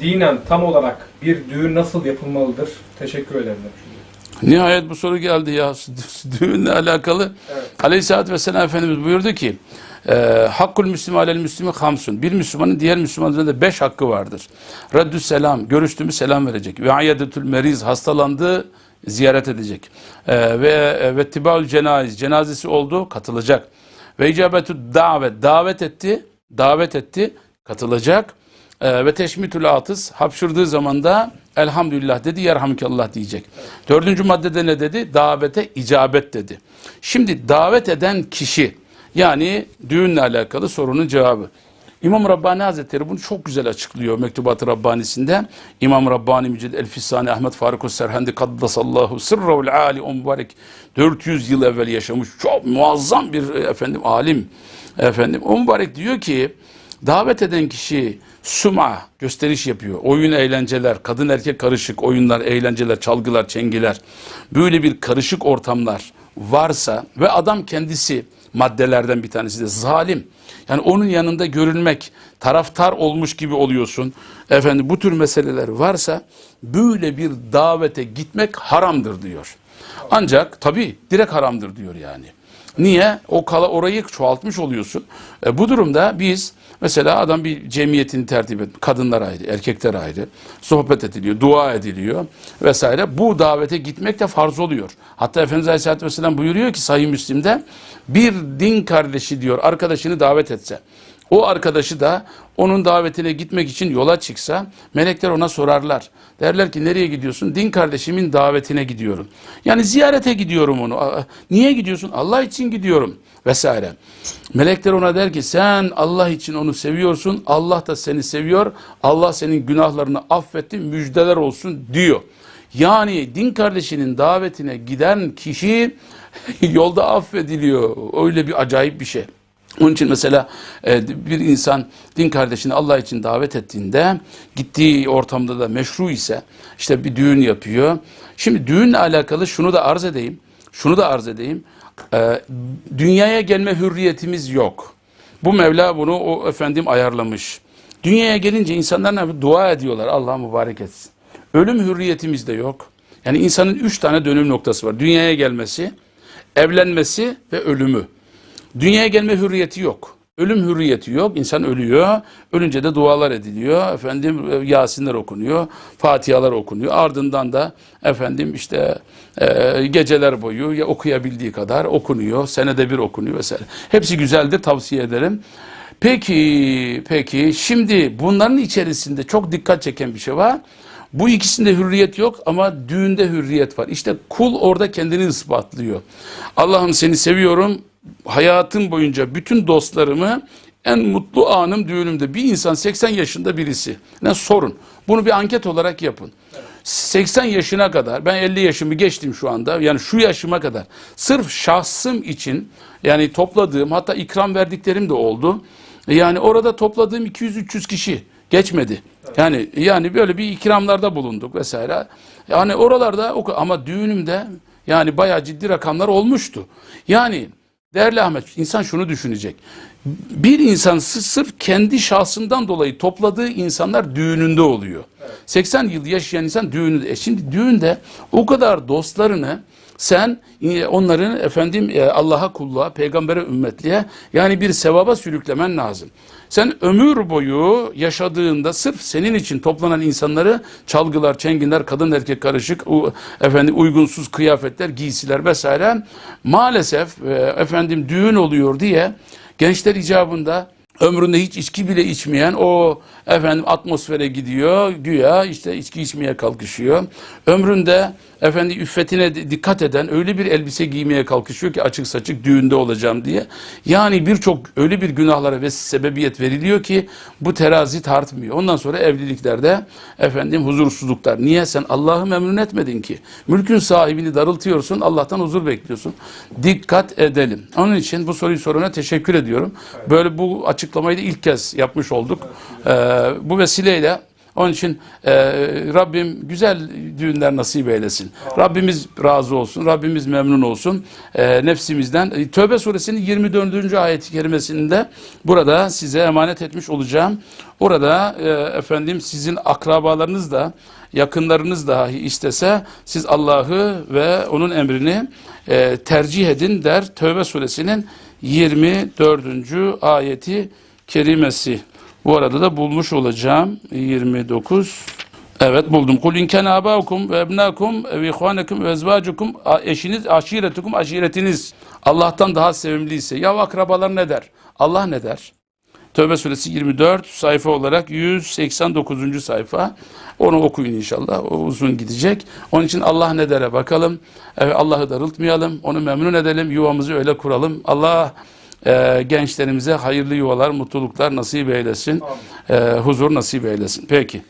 Dinen tam olarak bir düğün nasıl yapılmalıdır? Teşekkür ederim. Nihayet bu soru geldi ya. Düğünle alakalı. Evet. Aleyhisselatü Vesselam Efendimiz buyurdu ki e, Hakkul Müslüman alel Müslümi hamsun. Bir Müslümanın diğer Müslüman üzerinde beş hakkı vardır. Raddü selam. Görüştüğümü selam verecek. Ve ayedetül meriz. Hastalandı ziyaret edecek. E, ve ve tibaül cenayiz. Cenazesi oldu katılacak. Ve icabetü davet. Davet etti. Davet etti. Katılacak. Ee, ve teşmitül atız hapşırdığı zaman da elhamdülillah dedi yerhamdülillah diyecek. Dördüncü maddede ne dedi? Davete icabet dedi. Şimdi davet eden kişi yani düğünle alakalı sorunun cevabı. İmam Rabbani Hazretleri bunu çok güzel açıklıyor Mektubat-ı Rabbani'sinde. İmam Rabbani Mücid El-Fissani Ahmet Faruk Serhendi Kaddasallahu sırrevul ali o mübarek 400 yıl evvel yaşamış çok muazzam bir e, efendim alim efendim. O mübarek diyor ki davet eden kişi suma gösteriş yapıyor. Oyun eğlenceler, kadın erkek karışık oyunlar, eğlenceler, çalgılar, çengiler. Böyle bir karışık ortamlar varsa ve adam kendisi maddelerden bir tanesi de zalim. Yani onun yanında görülmek, taraftar olmuş gibi oluyorsun. Efendim bu tür meseleler varsa böyle bir davete gitmek haramdır diyor. Ancak tabii direkt haramdır diyor yani. Niye? O kala orayı çoğaltmış oluyorsun. E, bu durumda biz mesela adam bir cemiyetini tertip et. Kadınlar ayrı, erkekler ayrı. Sohbet ediliyor, dua ediliyor vesaire. Bu davete gitmek de farz oluyor. Hatta Efendimiz Aleyhisselatü Vesselam buyuruyor ki Sahih Müslim'de bir din kardeşi diyor arkadaşını davet etse. O arkadaşı da onun davetine gitmek için yola çıksa melekler ona sorarlar. Derler ki nereye gidiyorsun? Din kardeşimin davetine gidiyorum. Yani ziyarete gidiyorum onu. Niye gidiyorsun? Allah için gidiyorum vesaire. Melekler ona der ki sen Allah için onu seviyorsun. Allah da seni seviyor. Allah senin günahlarını affetti. Müjdeler olsun diyor. Yani din kardeşinin davetine giden kişi yolda affediliyor. Öyle bir acayip bir şey. Onun için mesela e, bir insan din kardeşini Allah için davet ettiğinde gittiği ortamda da meşru ise işte bir düğün yapıyor. Şimdi düğünle alakalı şunu da arz edeyim. Şunu da arz edeyim. E, dünyaya gelme hürriyetimiz yok. Bu Mevla bunu o efendim ayarlamış. Dünyaya gelince insanlar ne yapıyor? Dua ediyorlar. Allah mübarek etsin. Ölüm hürriyetimiz de yok. Yani insanın üç tane dönüm noktası var. Dünyaya gelmesi, evlenmesi ve ölümü. Dünyaya gelme hürriyeti yok. Ölüm hürriyeti yok. İnsan ölüyor. Ölünce de dualar ediliyor. Efendim e, Yasinler okunuyor. Fatihalar okunuyor. Ardından da efendim işte e, geceler boyu ya okuyabildiği kadar okunuyor. Senede bir okunuyor vesaire. Hepsi güzeldir. Tavsiye ederim. Peki, peki. Şimdi bunların içerisinde çok dikkat çeken bir şey var. Bu ikisinde hürriyet yok ama düğünde hürriyet var. İşte kul orada kendini ispatlıyor. Allah'ım seni seviyorum. Hayatım boyunca bütün dostlarımı en mutlu anım düğünümde. Bir insan 80 yaşında birisi. Ne sorun. Bunu bir anket olarak yapın. 80 yaşına kadar ben 50 yaşımı geçtim şu anda. Yani şu yaşıma kadar sırf şahsım için yani topladığım hatta ikram verdiklerim de oldu. Yani orada topladığım 200-300 kişi geçmedi. Yani yani böyle bir ikramlarda bulunduk vesaire. Yani oralarda ama düğünümde yani bayağı ciddi rakamlar olmuştu. Yani değerli Ahmet insan şunu düşünecek. Bir insan sı- sırf kendi şahsından dolayı topladığı insanlar düğününde oluyor. 80 yıl yaşayan insan düğününde. E şimdi düğünde o kadar dostlarını sen e, onların efendim e, Allah'a kulluğa, peygambere ümmetliğe yani bir sevaba sürüklemen lazım. Sen ömür boyu yaşadığında sırf senin için toplanan insanları çalgılar, çenginler, kadın erkek karışık, u- efendim uygunsuz kıyafetler, giysiler vesaire maalesef e, efendim düğün oluyor diye gençler icabında ömründe hiç içki bile içmeyen o efendim atmosfere gidiyor güya işte içki içmeye kalkışıyor. Ömründe efendi üffetine di- dikkat eden öyle bir elbise giymeye kalkışıyor ki açık saçık düğünde olacağım diye. Yani birçok öyle bir günahlara ve sebebiyet veriliyor ki bu terazi tartmıyor. Ondan sonra evliliklerde efendim huzursuzluklar. Niye sen Allah'ı memnun etmedin ki? Mülkün sahibini darıltıyorsun, Allah'tan huzur bekliyorsun. Dikkat edelim. Onun için bu soruyu soruna teşekkür ediyorum. Böyle bu açıklamayı da ilk kez yapmış olduk. Ee, bu vesileyle Onun için e, Rabbim güzel düğünler nasip eylesin. Rabbimiz razı olsun. Rabbimiz memnun olsun. E, nefsimizden. E, Tövbe suresinin 24. ayet-i kerimesinde burada size emanet etmiş olacağım. Orada e, efendim sizin akrabalarınız da yakınlarınız dahi istese siz Allah'ı ve onun emrini e, tercih edin der. Tövbe suresinin 24. ayeti kerimesi. Bu arada da bulmuş olacağım. 29. Evet buldum. Kul in kana abaukum ve ebnakum ve ihvanekum ve ezvacukum eşiniz, aşiretukum, aşiretiniz Allah'tan daha sevimliyse ya akrabalar ne der? Allah ne der? Tövbe suresi 24 sayfa olarak 189. sayfa. Onu okuyun inşallah. O uzun gidecek. Onun için Allah ne dere bakalım. Evet, Allah'ı darıltmayalım. Onu memnun edelim. Yuvamızı öyle kuralım. Allah e, gençlerimize hayırlı yuvalar, mutluluklar nasip eylesin. E, huzur nasip eylesin. Peki.